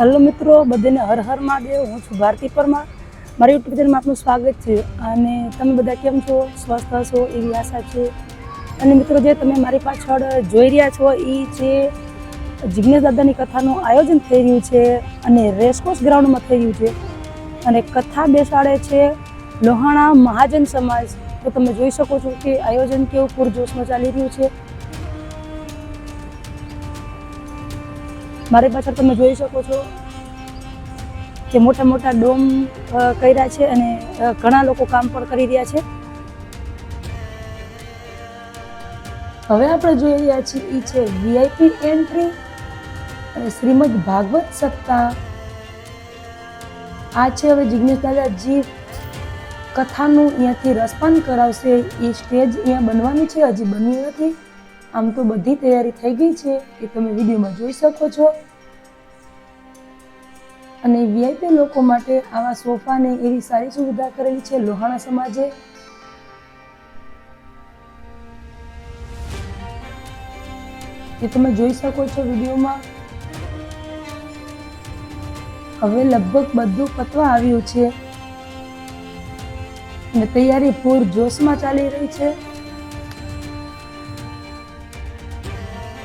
Hello મિત્રો, બધાને હર હર મહાદેવ. હું છું ભારતી પરમાર. મારી યુટ્યુબ ચેનલમાં આપનું સ્વાગત છે અને તમે બધા કેમ છો? સ્વસ્થ હશો એવી આશા છે. અને મિત્રો, જે તમે મારી પાછળ જોઈ રહ્યા છો એ છે જિજ્ઞેશ દાદાની કથાનું આયોજન થઈ રહ્યું છે અને રેસકોર્સ ગ્રાઉન્ડમાં થઈ રહ્યું છે. અને કથા બેસાડે છે લોહાણા મહાજન સમાજ. તો તમે જોઈ શકો છો કે આયોજન કેવું પૂરજોશમાં ચાલી રહ્યું છે. મારી પાછળ તમે જોઈ શકો છો કે મોટા મોટા ડોમ કર્યા છે અને ઘણા લોકો કામ પણ કરી રહ્યા છે. હવે આપણે જોઈ રહ્યા છીએ એ છે વીઆઈપી એન્ટ્રી અને શ્રીમદ ભાગવત સપ્તાહ આ છે હવે જિજ્ઞેશ દાદાજી કથાનું અહીંયાથી રસપાન કરાવશે. એ સ્ટેજ અહીંયા બનવાની છે, હજી બન્યું નથી. આમ તો બધી તૈયારી થઈ ગઈ છે એ તમે વિડીયોમાં જોઈ શકો છો. અને વીઆઈપી લોકો માટે આવા સોફાને એવી સારી સુવિધા કરેલી છે લોહાણા સમાજે. એ તમે જોઈ શકો છો વિડીયોમાં. હવે લગભગ બધું પતવા આવ્યું છે. અને તૈયારી પૂર જોશમાં ચાલી રહી છે.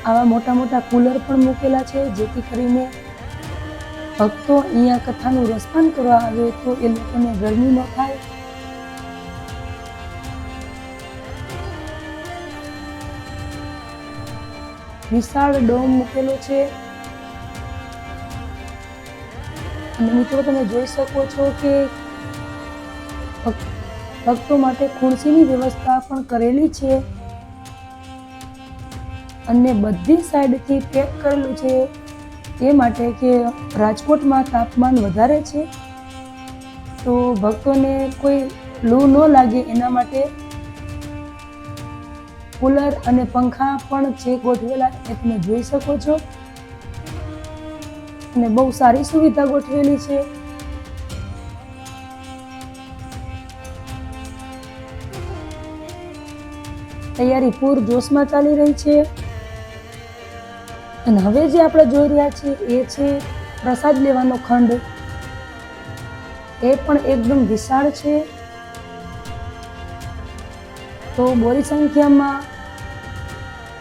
આવા મોટા મોટા કુલર પણ મૂકેલા છે, જેથી કરીને ભક્તો અહીંયા કથાનું રસપાન કરવા આવે તો એ લોકોને ગરમી ન થાય. વિશાળ ડોમ મૂકેલો છે. અને મિત્રો તમે જોઈ શકો છો કે ભક- ભક્તો માટે ખુરશીની વ્યવસ્થા પણ કરેલી છે. અને બધી સાઈડથી પેક કરેલું છે. એ માટે કે રાજકોટમાં તાપમાન વધારે છે. તો ભક્તોને કોઈ લૂ ન લાગે એના માટે કુલર અને પંખા પણ જે ગોઠવેલા, એ તમે જોઈ શકો છો. અને બહુ સારી સુવિધા ગોઠવેલી છે. તૈયારી પૂર જોશમાં ચાલી રહી છે. અને હવે જે આપણે જોઈ રહ્યા છીએ એ છે પ્રસાદ લેવાનો ખંડ. એ પણ એકદમ વિશાળ છે. તો બોરી સંખ્યામાં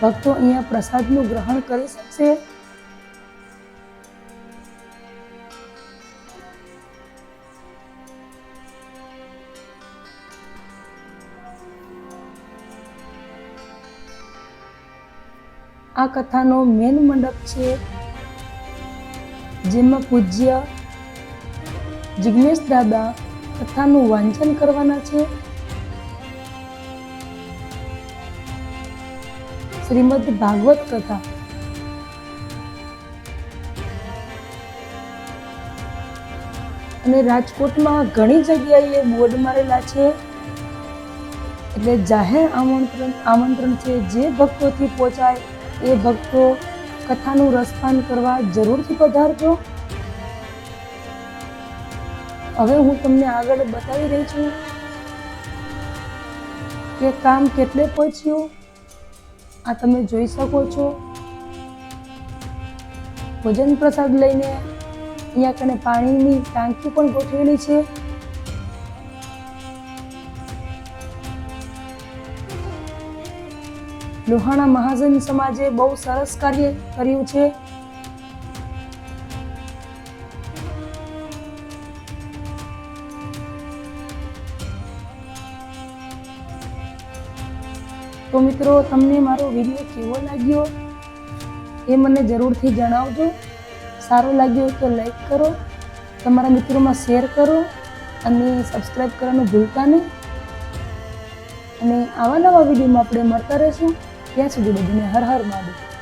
ભક્તો અહીંયા પ્રસાદનું ગ્રહણ કરી શકશે. આ કથાનો મેન મંડપ છે, જેમાં પૂજ્ય જિજ્ઞેશ દાદા કથાનું વાંચન કરવાના છે. શ્રીમદ ભાગવત કથા. અને રાજકોટમાં ઘણી જગ્યાએ બોર્ડ મારેલા છે. એટલે જાહેર આમંત્રણ આમંત્રણ છે, જે ભક્તોથી પહોંચાય એ ભક્તો કથાનું રસપાન કરવા જરૂરથી પધારજો હવે હું તમને આગળ બતાવી રહી છું કે કામ કેટલે પહોંચ્યું, આ તમે જોઈ શકો છો. ભોજન પ્રસાદ લઈને અહીંયા કને પાણીની ટાંકી પણ ગોઠવેલી છે. લોહાણા મહાજન સમાજે બહુ સરસ કાર્ય કર્યું છે. તો મિત્રો, તમને મારો વીડિયો કેવો લાગ્યો એ મને જરૂરથી જણાવજો. સારો લાગ્યો તો લાઈક કરો, તમારા મિત્રોમાં શેર કરો અને સબસ્ક્રાઈબ કરવાનું ભૂલતા નહીં. અને આવા નવા વિડીયોમાં આપણે મળતા રહીશું. ત્યાં સુધી બધાને હર હર મહાદેવ